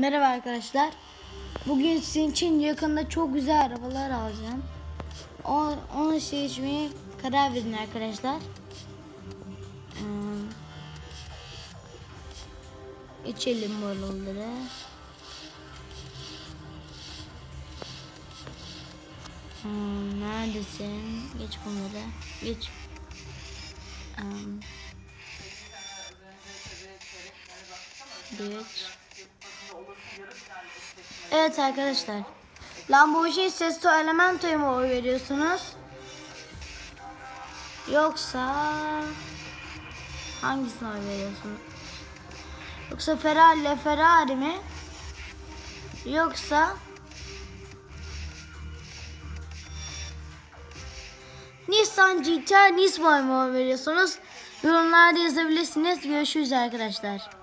Merhaba arkadaşlar. Bugün sizin için yakında çok güzel arabalar alacağım. O, onu seçmeye karar verin arkadaşlar. Hmm. Geçelim bu arabaları. Hmm, neredesin? Geç bunları. Geç. Hmm. Geç. Evet arkadaşlar. Lamborghini Sesto Elemento'ya mı oy veriyorsunuz? Yoksa hangisine oy veriyorsunuz? Yoksa Ferrari ile Ferrari mi? Yoksa Nissan GT-R Nismo'ya mı oy veriyorsunuz? Yorumlarda yazabilirsiniz. Görüşürüz arkadaşlar.